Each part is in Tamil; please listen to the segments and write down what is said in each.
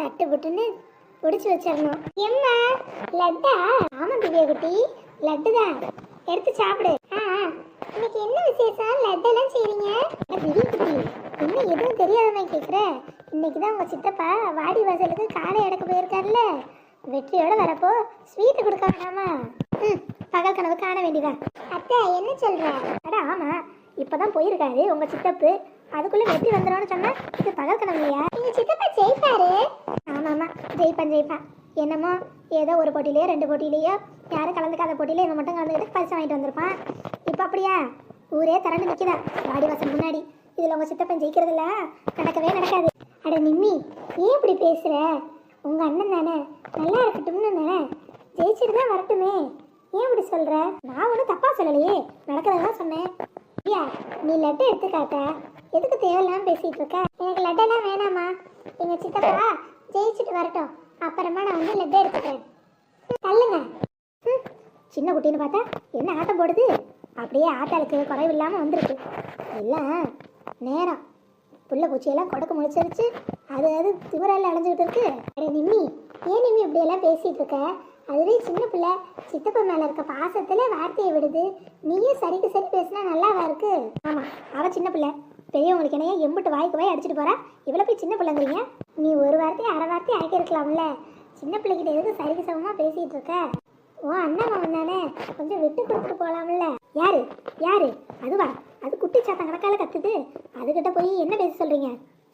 சட்டு புட்டுன்னு பிடிச்சி வச்சிடணும் எம்மா லட்டா? ஆமாம் திவ்யா குட்டி. லட்டு தான் எடுத்து சாப்பிடு. ஆ இன்னைக்கு என்ன விசேஷம்? லட்டெல்லாம் செய்றீங்க? திவ்யா குட்டி. இன்னும் எதுவும் தெரியாதவன் கேட்குற இன்னைக்கு தான் உங்கள் சித்தப்பா வாடி வாசலுக்கு காலை எடுக்க போயிருக்காருல்ல வெற்றியோட வரப்போ ஸ்வீட்டு கொடுக்க வேணாமா? ம் பகல் கனவு காண வேண்டியதா? அத்தை என்ன சொல்ற? அட ஆமா. இப்பதான் போயிருக்காரு உங்கள் சித்தப்பு. அதுக்குள்ளே வெற்றி வந்துடும்னு சொன்னால் இது பகல் கனவு இல்லையா? எங்க சித்தப்பா ஜெயிப்பாரு. ஜெயிப்பேன் ஜெயிப்பேன். என்னமோ ஏதோ ஒரு போட்டியிலையோ ரெண்டு போட்டியிலையோ யாரும் கலந்துக்காத போட்டியில் இவன் மட்டும் கலந்துக்கிட்டு பரிசு வாங்கிட்டு வந்திருப்பான். இப்போ அப்படியா? ஊரே திரண்டு நிற்கிதா வாடி வாசல் முன்னாடி. இதில் உங்கள் சித்தப்பன் ஜெயிக்கிறதுல நடக்கவே நடக்காது. அட நிம்மி ஏன் இப்படி பேசுகிற உங்கள் அண்ணன் தானே. நல்லா இருக்கட்டும்னு தானே. ஜெயிச்சுட்டு தான் வரட்டுமே. ஏன் இப்படி சொல்கிற நான் ஒன்றும் தப்பாக சொல்லலையே. நடக்கிறதெல்லாம் சொன்னேன். ஐயா நீ லட்டு எடுத்துக்காட்ட எதுக்கு தேவையில்லாமல் பேசிகிட்டு இருக்க? எனக்கு லட்டெல்லாம் வேணாமா எங்கள் சித்தப்பா ஜெயிச்சுட்டு வரட்டும். அப்புறமா நான் வந்து லட்டு எடுத்துக்கிறேன். தள்ளுங்க. சின்ன குட்டின்னு பார்த்தா என்ன ஆட்டம் போடுது? அப்படியே ஆட்டாளுக்கு குறைவு இல்லாமல் வந்திருக்கு. எல்லாம் நேரம். புள்ள பூச்சியெல்லாம் கொடக்கு முழிச்சிருச்சு. அது அது திவரால அலைஞ்சிக்கிட்டு இருக்கு. அட நிம்மி ஏன் நிம்மி இப்படியெல்லாம் பேசிகிட்டு இருக்க? அதுவே சின்ன பிள்ளை. சித்தப்பா மேலே இருக்க பாசத்தில் வார்த்தையை விடுது. நீயும் சரிக்கு சரி பேசினா நல்லாவா இருக்கு? ஆமாம் அவள் சின்ன பிள்ளை. பெரியவங்களுக்கு என்னையா எம்பிட்டு வாய்க்கு வாய் அடிச்சிட்டு போறா? இவ்வளோ போய் சின்ன பிள்ளைங்கிறீங்க? நீ ஒரு வார்த்தையை அரை வார்த்தையை ஆக்கி இருக்கலாம்ல சின்ன பிள்ளைகிட்ட எதுக்கு சரிக்கு சமமாக பேசிகிட்டு இருக்க? ஓ அண்ணா மகன் தானே? கொஞ்சம் விட்டு கொடுத்துட்டு போகலாம்ல யாரு? யாரு? அதுவா? அது குட்டி சாத்தம் கணக்கால கத்துது. அதுக்கிட்ட போய் என்ன பேச சொல்கிறீங்க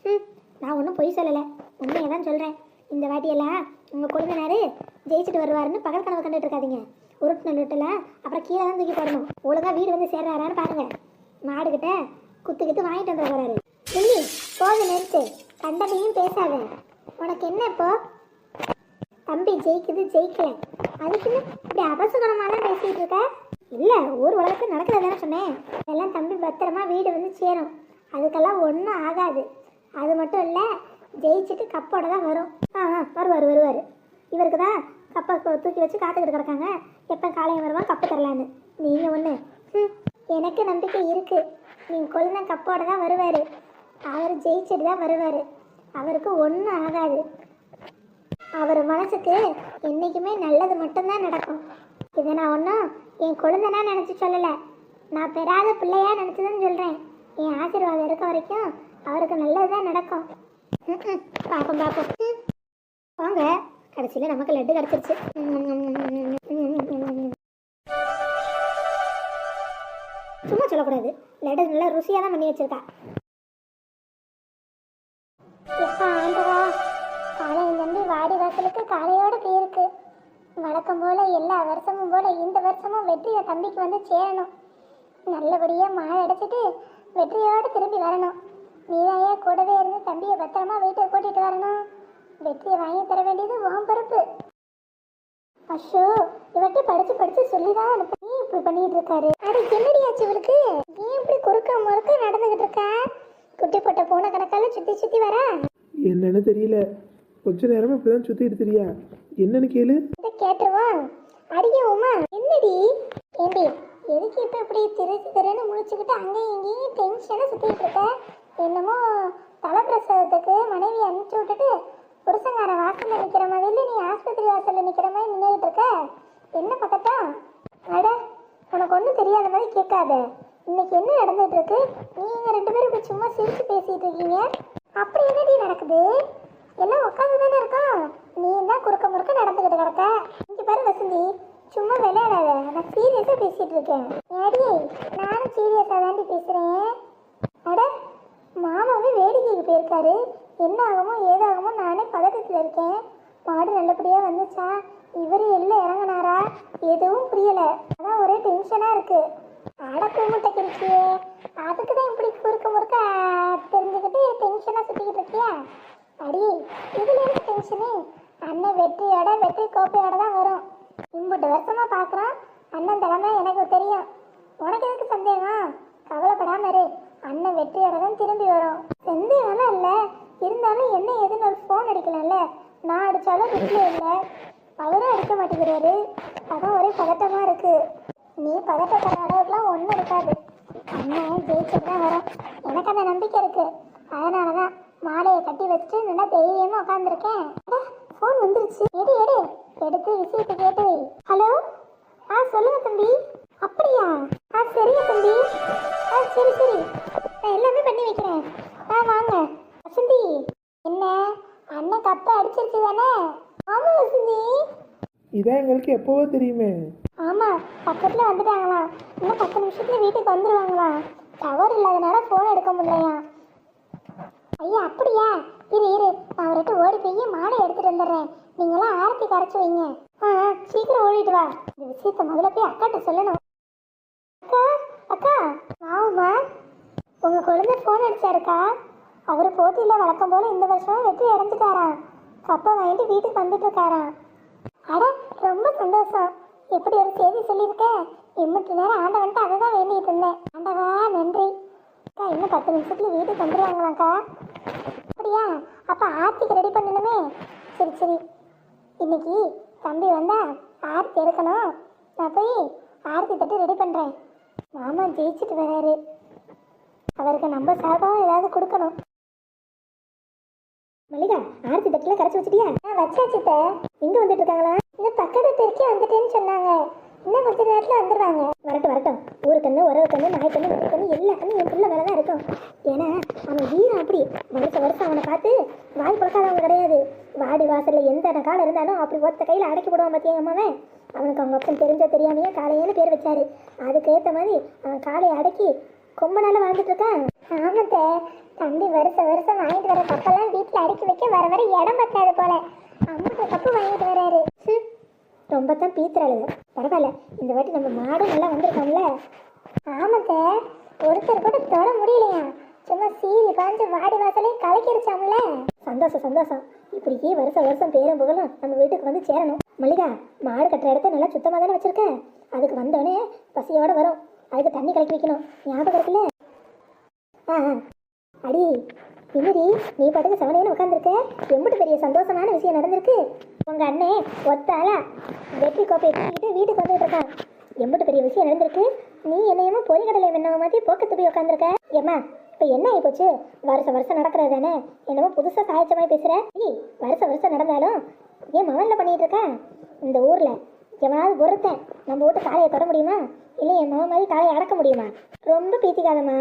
ம் நான் ஒன்றும் பொய் சொல்லலை. உண்மையை தான் சொல்கிறேன் இந்த வாட்டியெல்லாம் உங்கள் கொழுந்தனார் ஜெயிச்சுட்டு வருவாருன்னு பகல் கனவு கண்டுட்டு இருக்காதீங்க. உருட்டு நுட்டுல அப்புறம் கீழே தான் தூக்கி போடணும். ஒழுங்காக வீடு வந்து சேர்றாரான்னு பாருங்கள் மாடுக்கிட்ட குத்து குத்து வாங்கிட்டு வந்து போறாரு. இல்லை போது நிறுத்து. கண்டனையும் பேசாத. உனக்கு என்ன இப்போ? தம்பி ஜெயிக்குது ஜெயிக்கல. அதுக்குன்னு இப்படி அபசுகரமாலாம் பேசிட்டு இருக்க? இல்ல ஊர் உலகத்துக்கு நடக்கல தானே சொன்னேன். எல்லாம் தம்பி பத்திரமா வீடு வந்து சேரும். அதுக்கெல்லாம் ஒன்றும் ஆகாது. அது மட்டும் இல்லை ஜெயிச்சுட்டு கப்போட தான் வரும். ஆ ஆ வருவார் வருவார். இவருக்கு தான் கப்பை தூக்கி வச்சு காத்துக்கிட்டு கிடக்காங்க. எப்போ காலையும் வருவான் கப்பு தரலான்னு. நீங்கள் ஒன்று ம் எனக்கு நம்பிக்கை இருக்குது நீங்கள் கொழுந்த கப்போட தான் வருவார். அவர் ஜெயிச்சுட்டு தான் வருவார். அவருக்கு ஒன்றும் ஆகாது. அவர் மனசுக்கு என்றைக்குமே நல்லது மட்டும்தான் நடக்கும். இதை நான் ஒன்றும் என் குழந்தைனா நினச்சி சொல்லலை. நான் பெறாத பிள்ளையா நினச்சதுன்னு சொல்கிறேன் என் ஆசீர்வாதம் இருக்க வரைக்கும் அவருக்கு நல்லது தான் நடக்கும் பார்ப்போம் பார்ப்போம் வாங்க கடைசியில் நமக்கு லட்டு கிடச்சிருச்சு. சும்மா சொல்லக்கூடாது. லட்டு நல்லா ருசியாக தான் பண்ணி வச்சிருக்கா. ஆண்டவா காலையிலேருந்து வாடி வாசலுக்கு காலையோடு போயிருக்கு. வழக்கம் போல் எல்லா வருஷமும் போல் இந்த வருஷமும் வெற்றியை தம்பிக்கு வந்து சேரணும். நல்லபடியாக மாலை அடைச்சிட்டு வெற்றியோடு திரும்பி வரணும். நீதாயே கூடவே இருந்து தம்பியை பத்திரமா வீட்டுக்கு கூட்டிட்டு வரணும். வெற்றியை வாங்கி தர வேண்டியது உன் பொறுப்பு. அஷோ இவர்கிட்ட படித்து படித்து சொல்லிதான் அனுப்ப இப்படி பண்ணிட்டு இருக்காரு அட என்னடி ஆச்சு இவளுக்கு? ஏன் இப்படி குறுக்க முறுக்க நடந்துகிட்டு இருக்கா? குட்டி போட்ட பூனை கணக்கால சுத்தி சுத்தி வரா? என்னன்னு தெரியல. கொஞ்ச நேரமா இப்படிதான் சுத்திட்டு தெரியா. என்னன்னு கேளு. இதை கேட்டுருவோம். அடியே உமா என்னடி? ஏண்டி எதுக்கு இப்ப இப்படி திரு திருன்னு முழிச்சுக்கிட்டு அங்கேயும் இங்கேயும் டென்ஷனா சுத்திட்டு இருக்க? என்னமோ தலைப்பிரசவத்துக்கு மனைவி அனுப்பிச்சு விட்டுட்டு புருஷங்கார வாசல்ல நிக்கிற மாதிரி இல்ல நீ ஆஸ்பத்திரி வாசல்ல நிக்கிற மாதிரி நின்றுட்டு இருக்க? என்ன பக்கத்தான் அட உனக்கு ஒன்றும் தெரியாத மாதிரி கேட்காத. இன்னைக்கு என்ன நடந்துட்டு இருக்கு நீங்க ரெண்டு பேரும் இப்படி சும்மா சிரிச்சு பேசிட்டு இருக்கீங்க? அப்படி என்னடி நடக்குது? எல்லாம் உட்காந்து தானே இருக்கோம். நீ தான் குறுக்க முறுக்க நடந்துக்கிட்டு கிடக்க? இங்க பாரு வசந்தி சும்மா விளையாடாத. நான் சீரியஸா பேசிட்டு இருக்கேன். ஏடி நானும் சீரியஸா தாண்டி பேசுறேன். அட மாமாவே வேடிக்கைக்கு போயிருக்காரு. என்ன ஆகுமோ ஏதாகுமோ நானே பதட்டத்தில் இருக்கேன். மாடு நல்லபடியா வந்துச்சா? இவர் எல்லாம் இறங்கினாரா? எதுவும் புரியல. அதான் ஒரே டென்ஷனா இருக்கு. அட கூமுட்டை கிருச்சியே அதுக்கு தான் இப்படி குறுக்க முறுக்க தெரிஞ்சுக்கிட்டு டென்ஷனா சுத்திக்கிட்டு இருக்கியா? அடி இதுல என்ன டென்ஷனு அண்ணன் வெற்றியோட வெற்றி கோப்பையோட தான் வரும். இம்புட்டு வருஷமா பார்க்குறோம் அண்ணன் தலைமை எனக்கு தெரியும். உனக்கு எதுக்கு சந்தேகம்? கவலைப்படாம இரு. அண்ணன் வெற்றியோட தான் திரும்பி வரும். சந்தேகம்லாம் இல்லை. இருந்தாலும் என்ன ஏதுன்னு ஒரு ஃபோன் அடிக்கல. நான் அடித்தாலும் வீட்டில் இல்லை. அவரும் அடிக்க மாட்டேங்கிறாரு. அதான் ஒரே பதட்டமா இருக்கு. நீ பதட்டப்படுற அளவுக்குலாம் ஒன்றும் இருக்காது. அண்ணன் ஜெயிச்சுட்டு தான் வரும். எனக்கு அந்த நம்பிக்கை இருக்கு. அதனால தான் மாலையை கட்டி வச்சுட்டு நல்லா தைரியமாக உட்காந்துருக்கேன் ஃபோன் வந்துருச்சு. எடு எடு. எடுத்து விஷயத்தை கேட்டு வை. ஹலோ? ஆ சொல்லுங்க தம்பி. அப்படியா? ஆ சரிங்க தம்பி. ஆ சரி சரி. நான் எல்லாமே பண்ணி வைக்கிறேன். ஆ வாங்க. வசந்தி. என்ன? அண்ணன் கப்பை அடிச்சிருச்சு தானே? ஆமா வசந்தி. இதான் எங்களுக்கு எப்போவோ தெரியுமே. ஆமா பக்கத்துல வந்துட்டாங்களாம் இன்னும் பத்து நிமிஷத்துல வீட்டுக்கு வந்துருவாங்களாம் டவர் இல்லாதனால ஃபோன் எடுக்க முடியலையா? ஐயா அப்படியா? இரு இரு. நான் அவர்கிட்ட ஓடி போய் மாலை எடுத்துட்டு வந்துடுறேன். நீங்களாம் ஆரத்தி கரைச்சு வைங்க. ஆ சீக்கிரம் ஓடிட்டு வா. இந்த விஷயத்த முதல்ல போய் அக்காட்ட சொல்லணும். அக்கா அக்கா. வாவுமா உங்க குழந்தை ஃபோன் அடிச்சாருக்கா? அவர் போட்டியில் வழக்கம் போல இந்த வருஷமும் வெற்றி அடைஞ்சிட்டாராம். கப்பை வாங்கிட்டு வீட்டுக்கு வந்துட்டு இருக்காராம் அட ரொம்ப சந்தோஷம். எப்படி ஒரு செய்தி சொல்லியிருக்க? இம்மட்டு நேரம் ஆண்டவன்ட்டு அதை தான் வேண்டிட்டு இருந்தேன். ஆண்டவா நன்றி. அக்கா இன்னும் பத்து நிமிஷத்துல வீட்டுக்கு வந்துடுவாங்களாக்கா அப்படியா? அப்ப ஆர்த்திக்கு ரெடி பண்ணணுமே? சரி சரி. இன்னைக்கு தம்பி வந்தா ஆர்த்தி எடுக்கணும். நான் போய் ஆர்த்தி தட்டு ரெடி பண்றேன். மாமா ஜெயிச்சுட்டு வராரு. அவருக்கு நம்ம சார்பாகவும் ஏதாவது கொடுக்கணும். ஆர்த்தி தட்டில கரைச்சு வச்சிட்டியா? நான் வச்சாச்சு எங்க வந்துட்டு இருக்காங்களா இந்த பக்கத்து தெற்கே வந்துட்டேன்னு சொன்னாங்க. இன்னும் கொஞ்ச நேரத்துல வந்துடுவாங்க வரட்டும் வரட்டும். ஊரு கண்ணு உறவு கண்ணு நாய் கண்ணு வெள்ளை கண்ணு எல்லா கண்ணு என் பிள்ளை மேல இருக்கும். ஏன்னா அவன் வீரம் அப்படி வருஷம் வருஷம் அவனை பார்த்து வாய் பழக்காதவங்க கிடையாது. வாடி வாசல்ல எந்த காலம் இருந்தாலும் அப்படி ஒத்த கையில அடக்கி போடுவான் பார்த்தியா அம்மாவே அவனுக்கு அவங்க அப்பன் தெரிஞ்சோ தெரியாமையே காளையன்னு பேர் வச்சாரு. அதுக்கேற்ற மாதிரி அவன் காளையை அடக்கி கொம்ப நாள் வாழ்ந்துட்டு இருக்கான். ஆமாத்த தம்பி வருஷம் வருஷம் வாங்கிட்டு வர கப்பெல்லாம் வீட்டில் அடுக்கி வைக்க வர வர இடம் பத்தாது போல. அம்மா கப்பு வாங்கிட்டு வராரு. ரொம்ப தான் பீத்துறாளுங்க. பரவாயில்ல இந்த வாட்டி நம்ம மாடும் நல்லா வந்திருக்கோம்ல. ஆமாங்க ஒருத்தர் கூட தொட முடியலையா? சும்மா சீரி பாஞ்சு வாடி வாசலே கலக்கிருச்சாம்ல. சந்தோஷம் சந்தோஷம். இப்படியே வருஷம் வருஷம் பேரும் புகழும் நம்ம வீட்டுக்கு வந்து சேரணும். மல்லிகா மாடு கட்டுற இடத்த நல்லா சுத்தமாக தானே வச்சிருக்க? அதுக்கு வந்தோடனே பசியோட வரும். அதுக்கு தண்ணி கலக்கி வைக்கணும். ஞாபகம் இருக்குல்ல? ஆ. அடி என்னடி நீ பாட்டுக்கு செவனேன்னு உட்காந்துருக்க எம்பிட்டு பெரிய சந்தோஷமான விஷயம் நடந்திருக்கு? உங்க அண்ணே ஒத்தாளா வெற்றி கோப்பையை தூக்கிட்டு வீட்டுக்கு வந்துட்டு இருக்கான். எம்பிட்டு பெரிய விஷயம் நடந்திருக்கு? நீ என்னையமா பொறிகடலை வெண்ணவ மாதிரி போக்கத்து போய் உட்காந்துருக்க ஏம்மா இப்போ என்ன ஆகி போச்சு வருஷம் வருஷம் நடக்கிறது தானே? என்னமோ புதுசாக சாய்ச்ச மாதிரி பேசுற? வருஷம் வருஷம் நடந்தாலும் ஏன் மவனில் பண்ணிட்டு இருக்க? இந்த ஊர்ல எவனாவது ஒருத்தன் நம்ம வீட்டு காலையை தொட முடியுமா? இல்லை என் மகன் மாதிரி காலையை அடக்க முடியுமா? ரொம்ப பீத்திக்காதம்மா.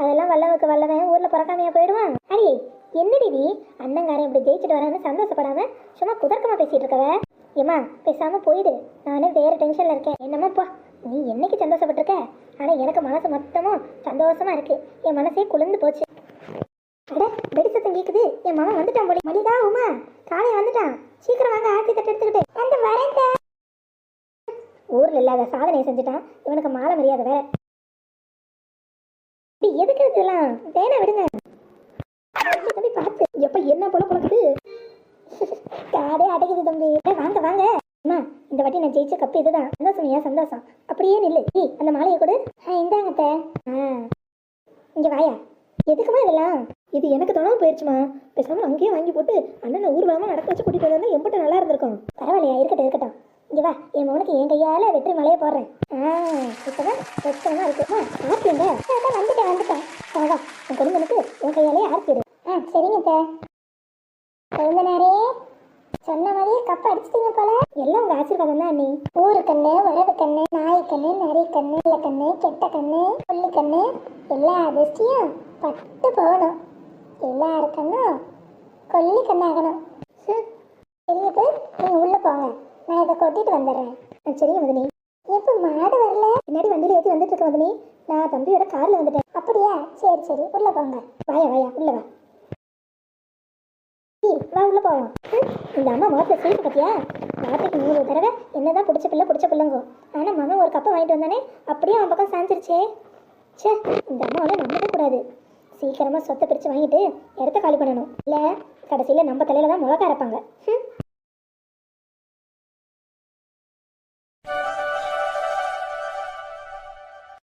அதெல்லாம் வல்லவுக்கு வல்லவன் ஊர்ல பிறக்காமையா போயிடுவான். அடி என்னடி நீ? அண்ணங்காரன் இப்படி ஜெயிச்சுட்டு வரான்னு சந்தோஷப்படாம சும்மா குதர்க்கமா பேசிட்டு இருக்கவ? ஏம்மா பேசாம போயிடு. நானே வேற டென்ஷன்ல இருக்கேன். என்னம்மாப்பா நீ என்னைக்கு சந்தோஷப்பட்டிருக்க? ஆனா எனக்கு மனசு மொத்தமும் சந்தோஷமா இருக்கு. என் மனசே குளிர்ந்து போச்சு. அட வெடி சத்தம் கேக்குது. என் மாமா வந்துட்டான் போல. மலிதா உமா காலையை வந்துட்டான். சீக்கிரம் வாங்க ஆர்த்தி தட்டு எடுத்துக்கிட்டு. அந்த வரேன் ஊர்ல இல்லாத சாதனையை செஞ்சுட்டான் இவனுக்கு மாலை மரியாதை வேற. டேய், எதுக்கு இதெல்லாம்? தேனை விடுங்க. தம்பி, பார்த்து. எப்ப என்ன போல பழக்குது காடே அடைக்குது தம்பி. வாங்க வாங்க. அம்மா இந்த வாட்டி நான் ஜெயிச்ச கப்பு இதுதான். சந்தோஷம் ஏன் சந்தோஷம். அப்படியே நில்லு. ஏய் அந்த மாலையை கொடு. ஆ இந்தாங்க அத்தை. ஆ. இங்க வாயா. எதுக்குமா இதெல்லாம்? இது எனக்கு தோணாம போயிடுச்சுமா பேசாம அங்கேயே வாங்கி போட்டு அண்ணனை ஊர்வலமா நடக்க வச்சு கூட்டிட்டு வந்தா எம்பிட்ட நல்லா இருந்திருக்கும். பரவாயில்லையா? இருக்கட்டும் இருக்கட்டும். இங்கே வா என் மகனுக்கு என் கையால் வெற்றி மலையை போடுறேன். ஆ இப்பதான் வெச்சமா இருக்குமா ஆர்த்திங்க அதான் வந்துட்டேன் வந்துட்டேன். வா வா உன் குடும்பனுக்கு உன் கையாலே ஆர்த்திடு ஆ சரிங்க அத்தை. குழந்தனாரே சொன்ன மாதிரியே கப் அடிச்சிட்டீங்க போல. எல்லாம் உங்க ஆசீர்வாதம் தான் நீ ஊரு கண்ணு வரடு கண்ணு நாய் கண்ணு நரி கண்ணு இல்ல கண்ணு கெட்ட கண்ணு புள்ளி கண்ணு எல்லா அதிர்ஷ்டியும் பட்டு போகணும். எல்லாரு கண்ணும் கொல்லி கண்ணாகணும். ஹம். சரிங்க பேர் நீங்க உள்ள போங்க நான் இதை கொட்டிட்டு வந்துடுறேன். சரி சரிங்க மதினி. எப்போ மாடு வரல? பின்னாடி வண்டியில் ஏற்றி வந்துட்டு இருக்க மதினி. நான் தம்பியோட காரில் வந்துட்டேன். அப்படியா? சரி சரி. உள்ள போங்க. வாயா வாயா. உள்ள வா. வா உள்ள போவோம். ம், இந்த அம்மா முகத்துல சீட்டு பத்தியா? வார்த்தைக்கு நூறு தடவை என்னதான் பிடிச்ச பிள்ளை பிடிச்ச பிள்ளைங்கோ. ஆனால் மகன் ஒரு கப்பை வாங்கிட்டு வந்தானே அப்படியே அவன் பக்கம் சாஞ்சிருச்சே. ச்சே இந்த அம்மாவோட நம்பவே கூடாது. சீக்கிரமாக சொத்தை பிரித்து வாங்கிட்டு இடத்த காலி பண்ணணும். இல்லை கடைசியில் நம்ம தலையில் தான் மிளகா அரைப்பாங்க. ம்.